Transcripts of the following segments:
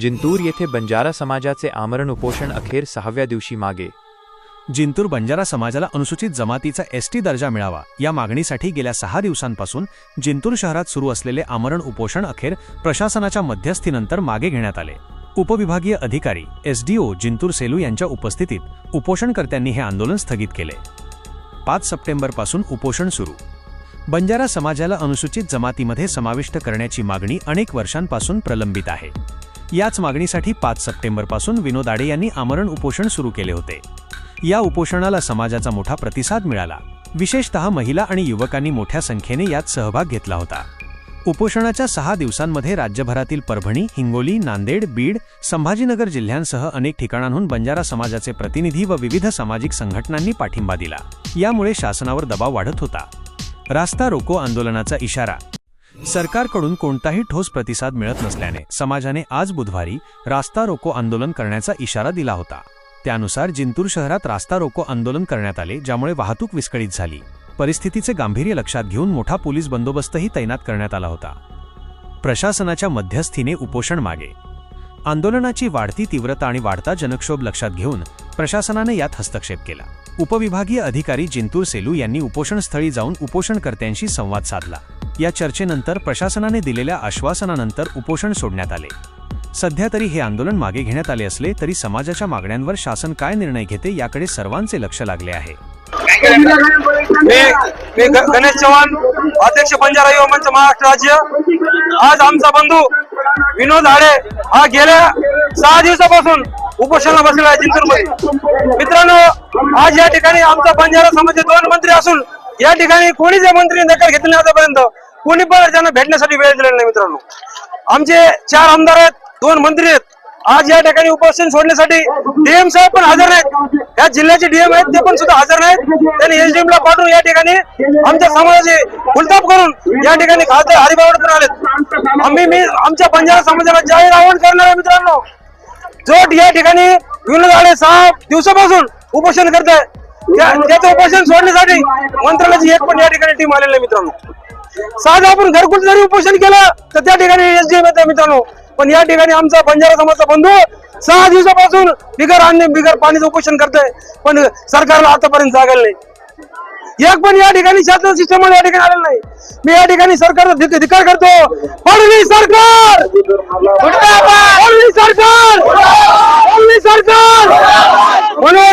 जिंतूर येथे बंजारा समाजाचे आमरण उपोषण अखेर सहाव्या दिवशी मागे. जिंतूर बंजारा समाजाला अनुसूचित जमातीचा एसटी दर्जा मिळावा या मागणीसाठी गेल्या सहा दिवसांपासून जिंतूर शहरात सुरू असलेले आमरण उपोषण अखेर प्रशासनाच्या मध्यस्थीनंतर मागे घेण्यात आले. उपविभागीय अधिकारी एसडीओ जिंतूर सेलू यांच्या उपस्थितीत उपोषणकर्त्यांनी हे आंदोलन स्थगित केले. पाच सप्टेंबरपासून उपोषण सुरू. बंजारा समाजाला अनुसूचित जमातीमध्ये समाविष्ट करण्याची मागणी अनेक वर्षांपासून प्रलंबित आहे. याच मागणीसाठी पाच सप्टेंबरपासून विनोद आडे यांनी आमरण उपोषण सुरू केले होते. या उपोषणाला समाजाचा मोठा प्रतिसाद मिळाला. विशेषतः महिला आणि युवकांनी मोठ्या संख्येने यात सहभाग घेतला होता. उपोषणाच्या सहा दिवसांमध्ये राज्यभरातील परभणी हिंगोली नांदेड बीड संभाजीनगर जिल्ह्यांसह अनेक ठिकाणांहून बंजारा समाजाचे प्रतिनिधी व विविध सामाजिक संघटनांनी पाठिंबा दिला. यामुळे शासनावर दबाव वाढत होता. रास्ता रोको आंदोलनाचा इशारा सरकारकडून कोणताही ठोस प्रतिसाद मिळत नसल्याने समाजाने आज बुधवारी रास्ता रोको आंदोलन करण्याचा इशारा दिला होता. त्यानुसार जिंतूर शहरात रास्ता रोको आंदोलन करण्यात आले ज्यामुळे वाहतूक विस्कळीत झाली. परिस्थितीचे गांभीर्य लक्षात घेऊन मोठा पोलीस बंदोबस्तही तैनात करण्यात आला होता. प्रशासनाच्या मध्यस्थीने उपोषण मागे. आंदोलनाची वाढती तीव्रता आणि वाढता जनक्षोभ लक्षात घेऊन प्रशासनाने यात हस्तक्षेप केला. उपविभागीय अधिकारी जिंतूर सेलू यांनी उपोषणस्थळी जाऊन उपोषणकर्त्यांशी संवाद साधला. या चर्चेनंतर प्रशासनाने दिलेल्या आश्वासनानंतर उपोषण सोडण्यात आले. सध्या तरी हे आंदोलन मागे घेण्यात आले असले तरी समाजाच्या मागण्यांवर शासन काय निर्णय घेते याकडे सर्वांचे लक्ष लागले आहे. मी गणेश चव्हाण अध्यक्ष बंजारा युवा मंच महाराष्ट्र राज्य. आज आमचा बंधू विनोद आडे हा गेल्या सहा दिवसापासून उपोषणाला बसलेला आहे जिंतूर मित्रांनो आज या ठिकाणी आमचा बंजारा समाजचे दोन मंत्री असून या ठिकाणी कोणीच या मंत्री दखल घेतली आतापर्यंत. कोणी पण त्यांना भेटण्यासाठी वेळ दिलेला नाही मित्रांनो. आमचे चार आमदार आहेत दोन मंत्री आहेत. आज या ठिकाणी उपस्थित सोडण्यासाठी डीएम साहेब पण हजर नाहीत. या जिल्ह्याचे डीएम आहेत ते पण सुद्धा हजर नाहीत. त्यांनी एसडीएम ला पाठवून या ठिकाणी आमच्या समाजाचे फुलताप करून या ठिकाणी खासदार हरिभावड पण आलेत. आम्ही मी आमच्या पंजाब समाजाला जाहीर आवाहन करणार आहे मित्रांनो. जो या ठिकाणी विनोद आळे सहा दिवसापासून उपोषण करत आहे त्याचं उपोषण सोडण्यासाठी मंत्रालयाची एक पण या ठिकाणी टीम आलेली आहे मित्रांनो. साधं आपण घरकुल जरी उपोषण केलं तर त्या ठिकाणी एसडीएम येते मित्रांनो. पण या ठिकाणी आमचा बंजारा समाजचा बंधू सहा दिवसापासून बिगर अन्न बिगर पाणीचं उपोषण करतोय. पण सरकारला आतापर्यंत जागायला नाही. एक पण या ठिकाणी शासन सिस्टम या ठिकाणी आलेलं नाही. मी या ठिकाणी सरकारचा धिकार करतो. फडणवीस सरकार! फडणवीस सरकार फडणवीस सरकार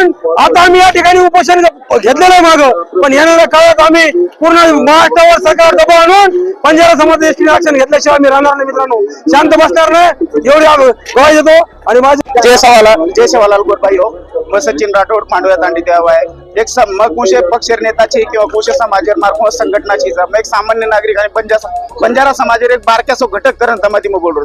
म्हणून आता आम्ही या ठिकाणी उपोषण घेतलेलं आहे माग. पण येणाऱ्या काळात आम्ही पूर्ण महाराष्ट्रावर सरकार दबाव आणून पंजाब समाज आरक्षण घेतल्याशिवाय आम्ही राहणार नाही मित्रांनो. शांत बसणार नाही. एवढी आम्ही येतो देतो. आणि माझे जय सवालाल. जय सेवालाल गोरबाई हो व सचिन राठोड पांडव्या तांडी देव आहे एक सम- मग कुशे पक्ष नेताची किंवा कुशे समाज मार्फत संघटनाची मग एक सामान्य नागरिक आणि बंजारा बंजारा समाजेर एक बारक्यासो घटक करण तमाती मग बोल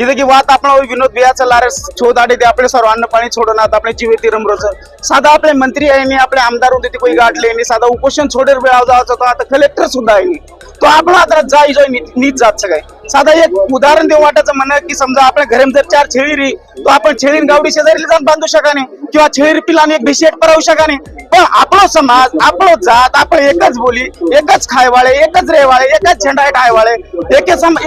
इथं की वात आपण विनोद बियाचं लारे छोद आडे ते आपले सर्व अन्न पाणी सोडून आता आपले जीवे रमरोज. साधा आपले मंत्री आहे नी, आपले आमदार होते ते कोणी गाठले नी, साधा उपोषण छोडेर वेळा जायचा तो आता कलेक्टर सुद्धा आहे. तो आपण आता जाई जाई नीट जात सगळे. साधा एक उदाहरण देऊ वाटायचं म्हणणं की समजा आपल्या घरी जर चार छेळीरी तो आपण छेळीन गावडी शेजारी जाऊन बांधू शकाने किंवा छेळी पिलाने एक भिशेट परावू शकाने. पण आपला समाज आपलो जात आपण एकच बोली एकच खायवाळे एकच रेवाळे एकच झेंडा ठायवाळे एक सम